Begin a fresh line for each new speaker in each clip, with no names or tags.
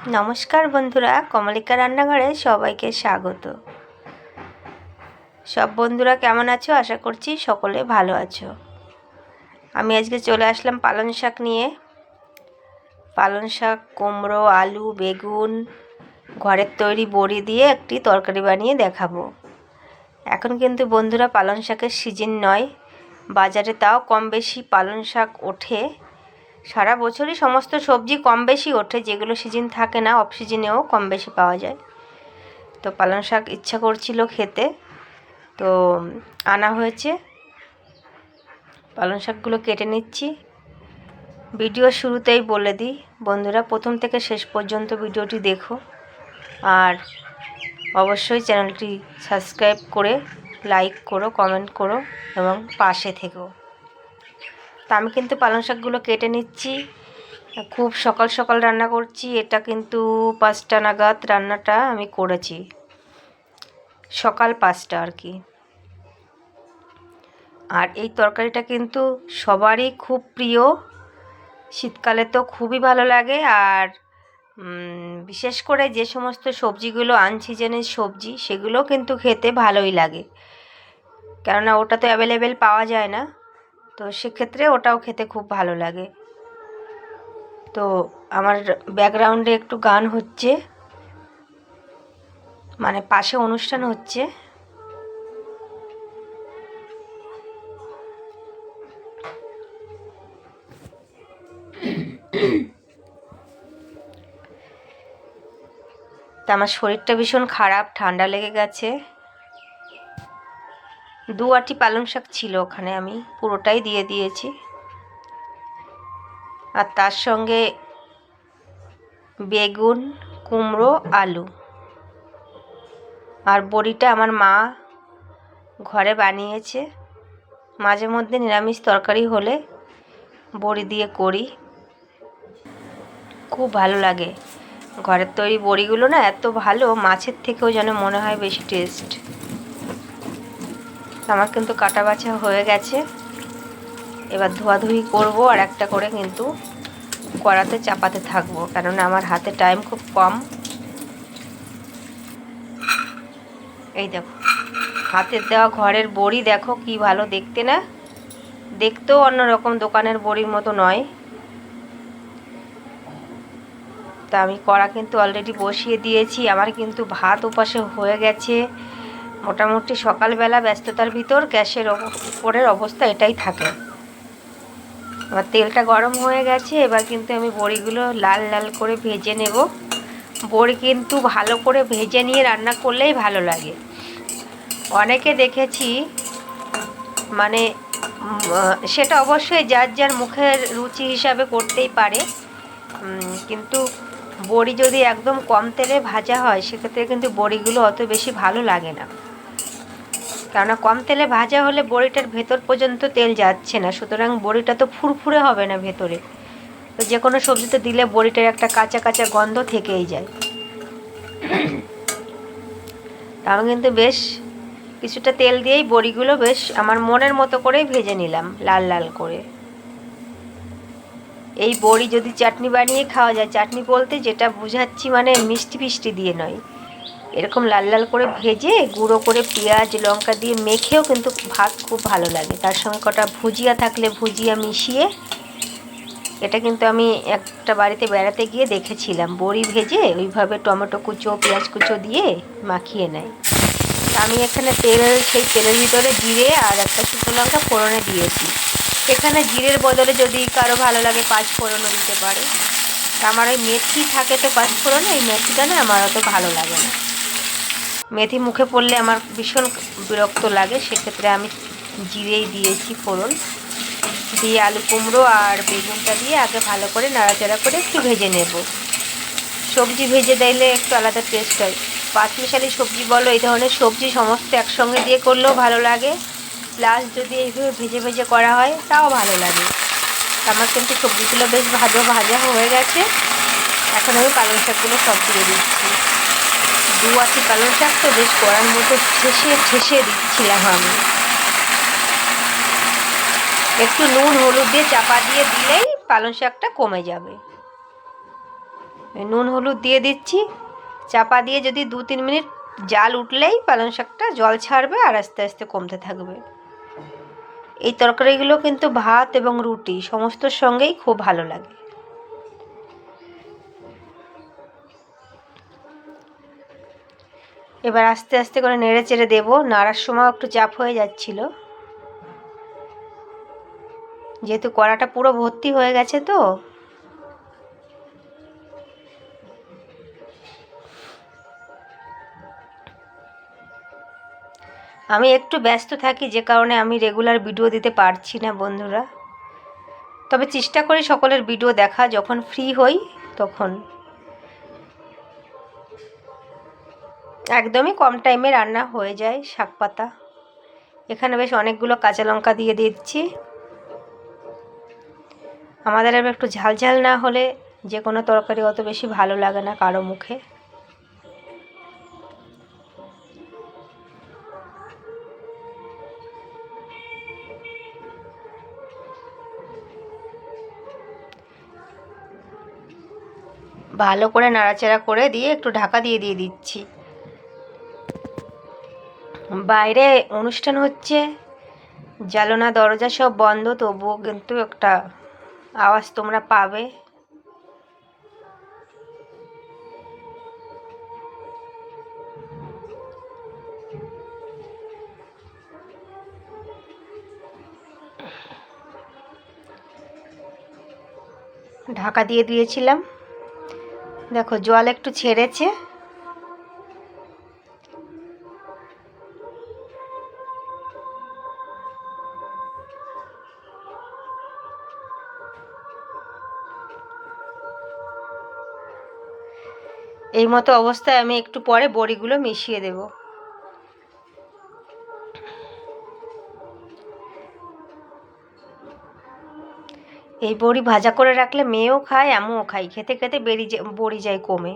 নমস্কার বন্ধুরা, কমলিকা রান্নাঘরে সবাইকে স্বাগত। সব বন্ধুরা কেমন আছো? আশা করছি সকলে ভালো আছো। আমি আজকে চলে আসলাম পালং শাক নিয়ে। পালং শাক, কুমড়ো, আলু, বেগুন, ঘরের তৈরি বড়ি দিয়ে একটি তরকারি বানিয়ে দেখাবো। এখন কিন্তু বন্ধুরা পালং শাকের সিজন নয়, বাজারে তাও কম বেশি পালং শাক ওঠে। সারা বছরই সমস্ত সবজি কম বেশি ওঠে, যেগুলো সিজন থাকে না অফ সিজনেও কম বেশি পাওয়া যায়। তো পালং শাক ইচ্ছা করছিল খেতে। তো আনা হয়েছে। পালং শাকগুলো কেটে নিচ্ছি। ভিডিও শুরুতেই বলে দিই, বন্ধুরা প্রথম থেকে শেষ পর্যন্ত ভিডিওটি দেখো। আর অবশ্যই চ্যানেলটি সাবস্ক্রাইব করে লাইক করো কমেন্ট করো এবং পাশে থেকো। তা আমি কিন্তু পালং শাকগুলো কেটে নিচ্ছি। খুব সকাল সকাল রান্না করছি। এটা কিন্তু পাঁচটা নাগাদ রান্নাটা আমি করেছি। সকাল পাঁচটা আর কি। আর এই তরকারিটা কিন্তু সবারই খুব প্রিয়। শীতকালে তো খুবই ভালো লাগে। আর বিশেষ করে যে সমস্ত সবজিগুলো আনসিজনের সবজি, সেগুলো কিন্তু খেতে ভালোই লাগে। কেননা ওটা তো অ্যাভেলেবেল পাওয়া যায় না। তো সেক্ষেত্রে ওটাও খেতে খুব ভালো লাগে। তো আমার ব্যাকগ্রাউন্ডে একটু গান হচ্ছে। মানে পাশে অনুষ্ঠান হচ্ছে। তা আমার শরীরটা ভীষণ খারাপ, ঠান্ডা লেগে গেছে। দু আটি পালং শাক ছিল ওখানে আমি পুরোটাই দিয়ে দিয়েছি। আর তার সঙ্গে বেগুন, কুমড়ো, আলু। আর বড়িটা আমার মা ঘরে বানিয়েছে। মাঝে মধ্যে নিরামিষ তরকারি হলে বড়ি দিয়ে করি। খুব ভালো লাগে। ঘরের তৈরি বড়িগুলো না এত ভালো, মাছের থেকেও যেন মনে হয় বেশি টেস্ট আমার কিন্তু কাটা বাছা হয়ে গেছে। এবার ধোয়াধুয়ি করব আর একটা করে কিন্তু কড়াতে চাপাতে থাকব কারণ আমার হাতে টাইম খুব কম। এই দেখো, হাতের দেওয়া ঘরের বড়ি দেখো কি ভালো দেখতে না? দেখতেও অন্যরকম দোকানের বড়ির মতো নয়। তা আমি কড়া কিন্তু অলরেডি বসিয়ে দিয়েছি, আমার কিন্তু ভাত উপাসে হয়ে গেছে। মোটামুটি সকালবেলা ব্যস্ততার ভিতর গ্যাসের উপরের অবস্থা এটাই থাকে। এবার তেলটা গরম হয়ে গেছে, এবার কিন্তু আমি বড়িগুলো লাল লাল করে ভেজে নেব। বড়ি কিন্তু ভালো করে ভেজে নিয়ে রান্না করলেই ভালো লাগে। অনেকে দেখেছি মানে সেটা অবশ্যই যার যার মুখের রুচি হিসাবে করতেই পারে। কিন্তু বড়ি যদি একদম কম তেলে ভাজা হয়, সেক্ষেত্রে কিন্তু বড়িগুলো অত বেশি ভালো লাগে না। কেননা কম তেলে ভাজা হলে বড়িটার ভেতর পর্যন্ত তেল যাচ্ছে না। সুতরাং বড়িটা তো ফুরফুরে হবে না ভেতরে। তো যে কোনো সবজিতে দিলে বড়িটার একটা কাঁচা কাঁচা গন্ধ থেকেই যায়। তা আমি কিন্তু বেশ কিছুটা তেল দিয়েই বড়িগুলো বেশ আমার মনের মতো করেই ভেজে নিলাম, লাল লাল করে। এই বড়ি যদি চাটনি বানিয়ে খাওয়া যায়, চাটনি বলতে যেটা বুঝাচ্ছি মানে মিষ্টি ফিষ্টি দিয়ে নয়। এরকম লাল লাল করে ভেজে গুঁড়ো করে পেঁয়াজ, লঙ্কা দিয়ে মেখেও কিন্তু ভাত খুব ভালো লাগে। তার সঙ্গে কটা ভুজিয়া থাকলে ভুজিয়া মিশিয়ে, এটা কিন্তু আমি একটা বাড়িতে বেড়াতে গিয়ে দেখেছিলাম। বড়ি ভেজে ওইভাবে টমেটো কুচো, পেঁয়াজ কুচো দিয়ে মাখিয়ে নেয়। আমি এখানে তেল, সেই তেলের ভিতরে জিরে আর একটা শুকনো লঙ্কা ফোড়নে দিয়েছি। এখানে জিরের বদলে যদি কারও ভালো লাগে পাঁচ ফোড়নও দিতে পারে। আমার ওই মেথি থাকে তো পাঁচ ফোড়নে, এই মেথিটা না আমার অত ভালো লাগে না। মেথি মুখে পড়লে আমার ভীষণ বিরক্ত লাগে, সেক্ষেত্রে আমি জিরেই দিয়েছি ফোড়ন। দিয়ে আলু কুমড়ো আর বেগুনটা দিয়ে আগে ভালো করে নাড়াচাড়া করে একটু ভেজে নেব। সবজি ভেজে দিলে একটু আলাদা টেস্ট হয়। পাঁচমিশালি সবজি বলো, এই ধরনের সবজি সমস্ত একসঙ্গে দিয়ে করলেও ভালো লাগে। প্লাস যদি এইভাবে ভেজে ভেজে করা হয়, তাও ভালো লাগে। আমার কিন্তু সবজিগুলো বেশ ভাজা ভাজা হয়ে গেছে। এখন আমি পালং শাকগুলো সব দিয়ে দিচ্ছি। দু আটি পালং শাক তো বেশ কড়ার মধ্যে ঠেসে ঠেসে দিচ্ছিলাম আমি। একটু নুন, হলুদ দিয়ে চাপা দিয়ে দিলেই পালং শাকটা কমে যাবে। নুন, হলুদ দিয়ে দিচ্ছি। চাপা দিয়ে যদি দু, তিন মিনিট জাল উঠলেই পালং শাকটা জল ছাড়বে আর আস্তে আস্তে কমতে থাকবে। এই তরকারিগুলো কিন্তু ভাত এবং রুটি সমস্তর সঙ্গেই খুব ভালো লাগে। এবার আস্তে আস্তে করে নেড়ে চেড়ে দেবো। নাড়ার সময় একটু চাপ হয়ে যাচ্ছিল। যেহেতু কড়াটা পুরো ভর্তি হয়ে গেছে তো। আমি একটু ব্যস্ত থাকি, যে কারণে আমি রেগুলার ভিডিও দিতে পারছি না বন্ধুরা। তবে চেষ্টা করি সকলের ভিডিও দেখা, যখন ফ্রি হই, তখন। একদমই কম টাইমে রান্না হয়ে যায় শাক পাতা। এখানে বেশ অনেকগুলো কাঁচা লঙ্কা দিয়ে দিচ্ছি। আমাদের এবার একটু ঝাল ঝাল না হলে যে কোনো তরকারি অত বেশি ভালো লাগে না কারও মুখে। ভালো করে নাড়াচাড়া করে দিয়ে একটু ঢাকা দিয়ে দিয়ে দিচ্ছি। বাইরে অনুষ্ঠান হচ্ছে। জালনা দরজা সব বন্ধ, তবুও কিন্তু একটা আওয়াজ তোমরা পাবে। ঢাকা দিয়ে দিয়েছিলাম। দেখো, জল একটু ছেড়েছে। এই মতো অবস্থায় আমি একটু পরে বড়িগুলো মিশিয়ে দেব। এই বড়ি ভাজা করে রাখলে মেয়েও খায়, আমিও খাই। খেতে খেতে যায়, বড়ি যায় কমে।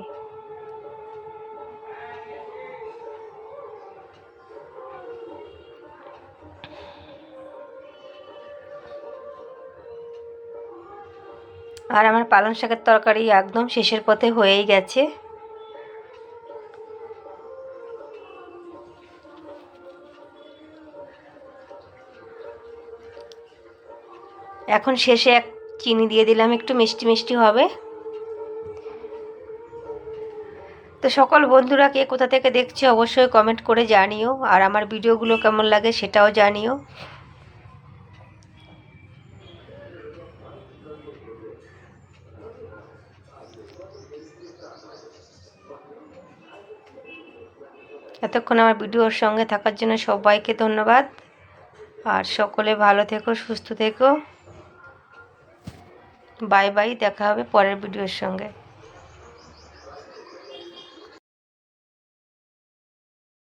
আর আমার পালং শাকের তরকারি একদম শেষের পথে হয়েই গেছে। এখন শেষে এক চিনি দিয়ে দিলাম, একটু মিষ্টি মিষ্টি হবে। তো সকল বন্ধুরা কে কোথা থেকে দেখছে অবশ্যই কমেন্ট করে জানিও, আর আমার ভিডিওগুলো কেমন লাগে সেটাও জানিও। এতক্ষণ আমার ভিডিওর সঙ্গে থাকার জন্য সবাইকে ধন্যবাদ, আর সকলে ভালো থেকো, সুস্থ থেকো। বাই বাই দেখা হবে পরের ভিডিওর সঙ্গে।